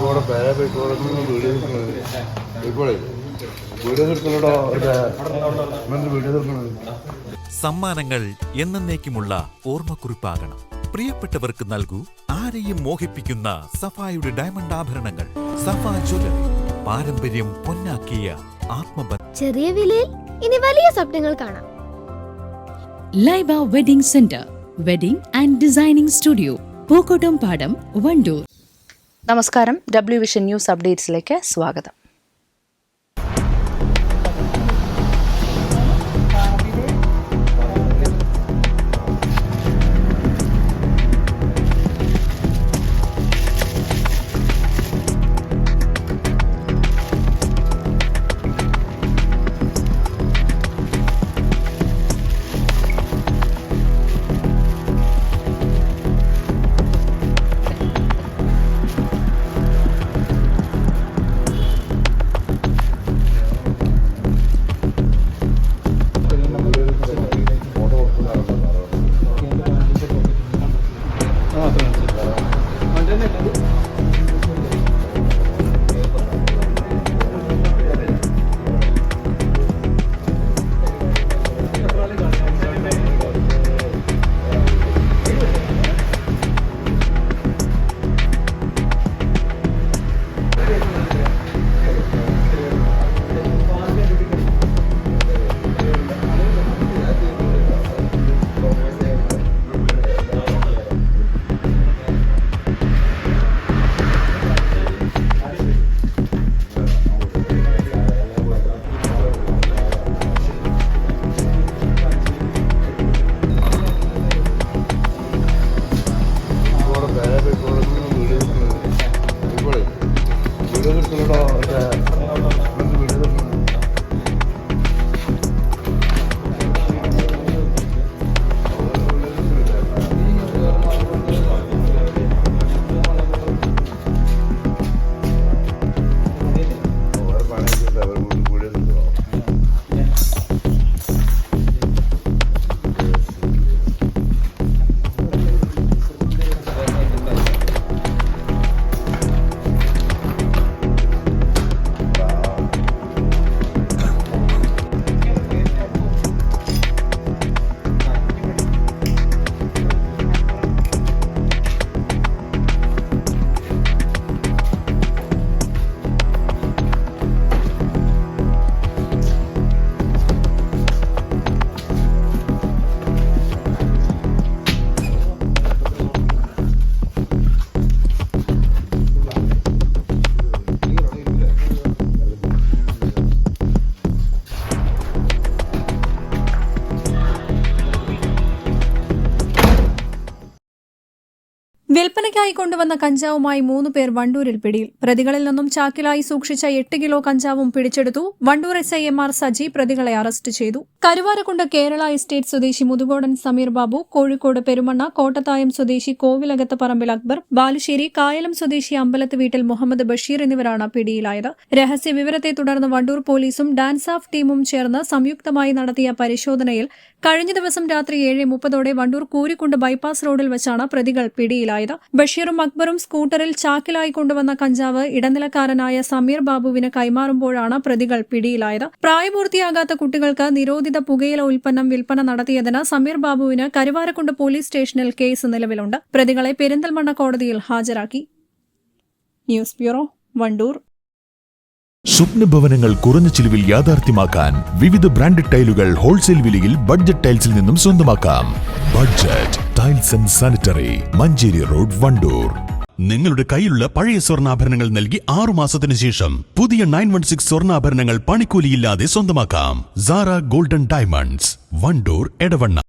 ഇവിടെ പേരെ പോയിക്കോടെ വീഡിയോ വീഡിയോ ഇവന്റെ വീഡിയോ സമ്മാനങ്ങൾ എന്നേക്കുമുള്ള ഓർമ്മക്കുറിപ്പാകണം. പ്രിയപ്പെട്ടവർക്ക് നൽകൂ ആരെയും മോഹിപ്പിക്കുന്ന സഫായുടെ ഡയമണ്ട് ആഭരണങ്ങൾ. സഫാ ജ്വല്ലറി പാരമ്പര്യം പൊന്നാക്കിയ ആത്മബന്ധം ചെറിയ വിലയിൽ ഇനി വലിയ സ്വപ്നങ്ങൾ കാണാം. Laiba wedding centre wedding and designing studio Pookkottum padam Wandoor. നമസ്കാരം. ഡബ്ല്യു വിഷൻ ന്യൂസ് അപ്ഡേറ്റ്സിലേക്ക് സ്വാഗതം. വിൽപ്പനയ്ക്കായി കൊണ്ടുവന്ന കഞ്ചാവുമായി മൂന്ന് പേർ വണ്ടൂരിൽ പിടിയിൽ. പ്രതികളിൽ നിന്നും ചാക്കിലായി സൂക്ഷിച്ച എട്ട് കിലോ കഞ്ചാവും പിടിച്ചെടുത്തു. Wandoor S I M R Saji പ്രതികളെ അറസ്റ്റ് ചെയ്തു. കരുവാരക്കുണ്ട് കേരള എസ്റ്റേറ്റ് സ്വദേശി മുതുകോടൻ സമീർ ബാബു കോഴിക്കോട് പെരുമണ്ണ കോട്ടത്തായം സ്വദേശി കോവിലകത്ത് പറമ്പിൽ അക്ബർ ബാലുശ്ശേരി കായലം സ്വദേശി അമ്പലത്ത് വീട്ടിൽ മുഹമ്മദ് ബഷീർ എന്നിവരാണ് പിടിയിലായത്. രഹസ്യ വിവരത്തെ തുടർന്ന് വണ്ടൂർ പോലീസും ഡാൻസ് ഓഫ് ടീമും ചേർന്ന് സംയുക്തമായി നടത്തിയ പരിശോധനയിൽ കഴിഞ്ഞ ദിവസം രാത്രി ഏഴ് മുപ്പതോടെ വണ്ടൂർ കൂരിക്കുണ്ട് ബൈപ്പാസ് റോഡിൽ വെച്ചാണ് പ്രതികൾ പിടിയിലായത്. ബഷീറും അക്ബറും സ്കൂട്ടറിൽ ചാക്കിലായി കൊണ്ടുവന്ന കഞ്ചാവ് ഇടനിലക്കാരനായ സമീർ ബാബുവിന് കൈമാറുമ്പോഴാണ് പ്രതികൾ പിടിയിലായത്. പ്രായപൂർത്തിയാകാത്ത കുട്ടികൾക്ക് നിരോധിത പുകയില ഉൽപ്പന്നം വിൽപ്പന നടത്തിയതിന് സമീർ ബാബുവിന് കരുവാരക്കുണ്ട് പോലീസ് സ്റ്റേഷനിൽ കേസ് നിലവിലുണ്ട്. പ്രതികളെ പെരിന്തൽമണ്ണ കോടതിയിൽ ഹാജരാക്കി. News bureau Wandoor. സ്വപ്ന ഭവനങ്ങൾ കുറഞ്ഞ ചിലവിൽ യാഥാർത്ഥ്യമാക്കാൻ വിവിധ ബ്രാൻഡഡ് ടൈലുകൾ ഹോൾസെയിൽ വിലയിൽ ബഡ്ജറ്റ് ടൈൽസിൽ നിന്നും സ്വന്തമാക്കാം. Budget tiles and sanitary Manjeri road Wandoor. നിങ്ങളുടെ കയ്യിലുള്ള പഴയ സ്വർണാഭരണങ്ങൾ നൽകി ആറു മാസത്തിന് ശേഷം പുതിയ നയൻ വൺ സിക്സ് സ്വർണാഭരണങ്ങൾ പണിക്കൂലിയില്ലാതെ സ്വന്തമാക്കാം. Sara golden diamonds Wandoor Edavanna.